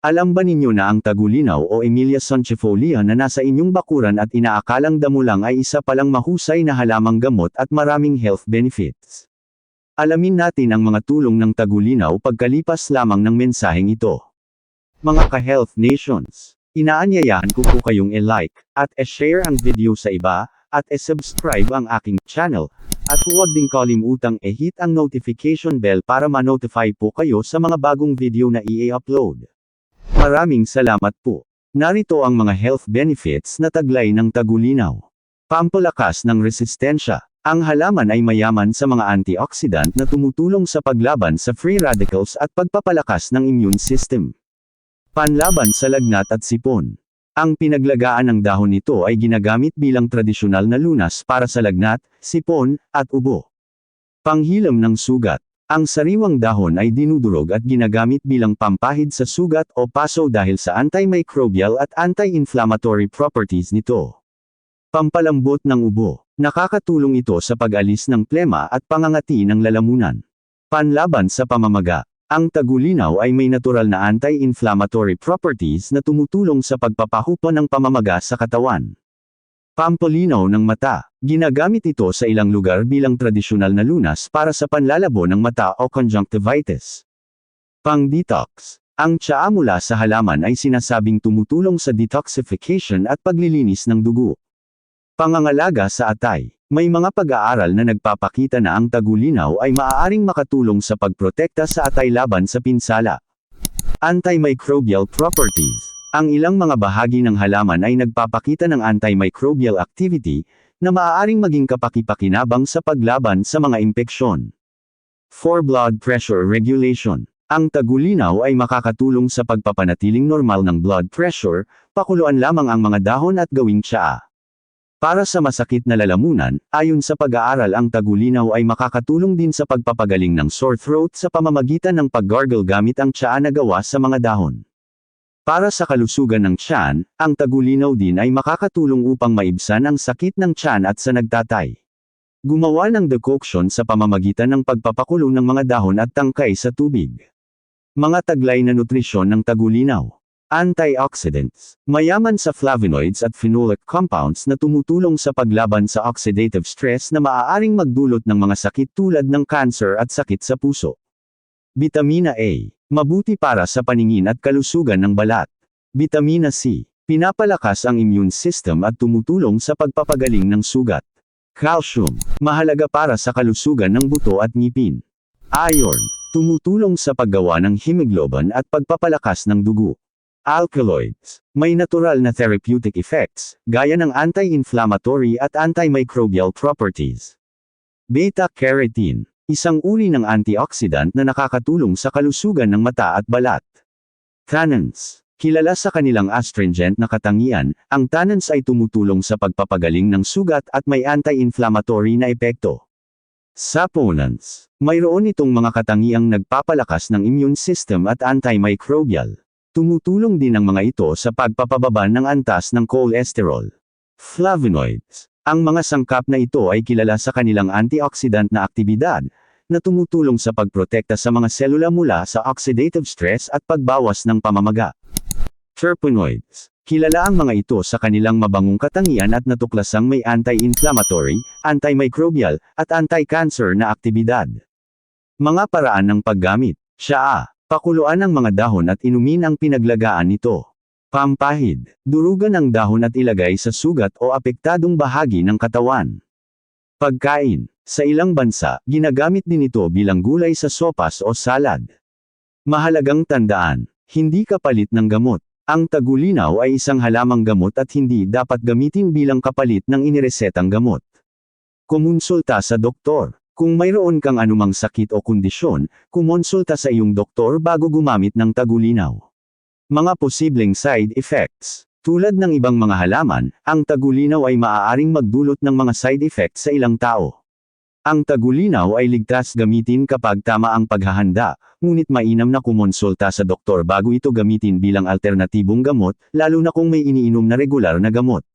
Alam ba ninyo na ang tagulinaw o Emilia sonchifolia na nasa inyong bakuran at inaakalang damo lang ay isa palang mahusay na halamang gamot at maraming health benefits? Alamin natin ang mga tulong ng tagulinaw pagkalipas lamang ng mensaheng ito. Mga ka-health nations, inaanyayahan ko po kayong i-like, at i-share ang video sa iba, at i-subscribe ang aking channel, at huwag ding kalimutang i-hit ang notification bell para ma-notify po kayo sa mga bagong video na i-upload. Maraming salamat po. Narito ang mga health benefits na taglay ng tagulinaw. Pampalakas ng resistensya. Ang halaman ay mayaman sa mga antioxidant na tumutulong sa paglaban sa free radicals at pagpapalakas ng immune system. Panlaban sa lagnat at sipon. Ang pinaglagaan ng dahon nito ay ginagamit bilang tradisyonal na lunas para sa lagnat, sipon, at ubo. Panghilam ng sugat. Ang sariwang dahon ay dinudurog at ginagamit bilang pampahid sa sugat o paso dahil sa antimicrobial at anti-inflammatory properties nito. Pampalambot ng ubo. Nakakatulong ito sa pag-alis ng plema at pangangati ng lalamunan. Panlaban sa pamamaga. Ang tagulinaw ay may natural na anti-inflammatory properties na tumutulong sa pagpapahupa ng pamamaga sa katawan. Pampalinaw ng mata. Ginagamit ito sa ilang lugar bilang tradisyonal na lunas para sa panlalabo ng mata o conjunctivitis. Pang-detox. Ang tsaa mula sa halaman ay sinasabing tumutulong sa detoxification at paglilinis ng dugo. Pangangalaga sa atay. May mga pag-aaral na nagpapakita na ang tagulinaw ay maaaring makatulong sa pagprotekta sa atay laban sa pinsala. Antimicrobial properties. Ang ilang mga bahagi ng halaman ay nagpapakita ng antimicrobial activity, na maaaring maging kapakipakinabang sa paglaban sa mga impeksyon. For blood pressure regulation. Ang tagulinaw ay makakatulong sa pagpapanatiling normal ng blood pressure, pakuluan lamang ang mga dahon at gawing tsaa. Para sa masakit na lalamunan, ayon sa pag-aaral ang tagulinaw ay makakatulong din sa pagpapagaling ng sore throat sa pamamagitan ng paggargle gamit ang tsaa na gawa sa mga dahon. Para sa kalusugan ng tiyan, ang tagulinaw din ay makakatulong upang maibsan ang sakit ng tiyan at sa nagtatay. Gumawa ng decoction sa pamamagitan ng pagpapakulo ng mga dahon at tangkay sa tubig. Mga taglay na nutrisyon ng tagulinaw. Antioxidants. Mayaman sa flavonoids at phenolic compounds na tumutulong sa paglaban sa oxidative stress na maaaring magdulot ng mga sakit tulad ng cancer at sakit sa puso. Vitamina A. Mabuti para sa paningin at kalusugan ng balat. Vitamina C. Pinapalakas ang immune system at tumutulong sa pagpapagaling ng sugat. Calcium. Mahalaga para sa kalusugan ng buto at ngipin. Iron. Tumutulong sa paggawa ng hemoglobin at pagpapalakas ng dugo. Alkaloids. May natural na therapeutic effects, gaya ng anti-inflammatory at antimicrobial properties. Beta-carotene. Isang uri ng antioxidant na nakakatulong sa kalusugan ng mata at balat. Tannins. Kilala sa kanilang astringent na katangian, ang tannins ay tumutulong sa pagpapagaling ng sugat at may anti-inflammatory na epekto. Saponins. Mayroon itong mga katangiang nagpapalakas ng immune system at antimicrobial. Tumutulong din ang mga ito sa pagpapababa ng antas ng cholesterol. Flavonoids. Ang mga sangkap na ito ay kilala sa kanilang antioxidant na aktibidad, na tumutulong sa pagprotekta sa mga selula mula sa oxidative stress at pagbawas ng pamamaga. Terpenoids. Kilala ang mga ito sa kanilang mabangong katangian at natuklasang may anti-inflammatory, antimicrobial, at anti-cancer na aktibidad. Mga paraan ng paggamit. Siya Pakuluan ang mga dahon at inumin ang pinaglagaan nito. Pampahid. Durugan ang dahon at ilagay sa sugat o apektadong bahagi ng katawan. Pagkain. Sa ilang bansa, ginagamit din ito bilang gulay sa sopas o salad. Mahalagang tandaan, hindi kapalit ng gamot. Ang tagulinaw ay isang halamang gamot at hindi dapat gamitin bilang kapalit ng iniresetang gamot. Kumonsulta sa doktor. Kung mayroon kang anumang sakit o kondisyon, kumonsulta sa iyong doktor bago gumamit ng tagulinaw. Mga posibleng side effects. Tulad ng ibang mga halaman, ang tagulinaw ay maaaring magdulot ng mga side effects sa ilang tao. Ang tagulinaw ay ligtas gamitin kapag tama ang paghahanda, ngunit mainam na kumonsulta sa doktor bago ito gamitin bilang alternatibong gamot, lalo na kung may iniinom na regular na gamot.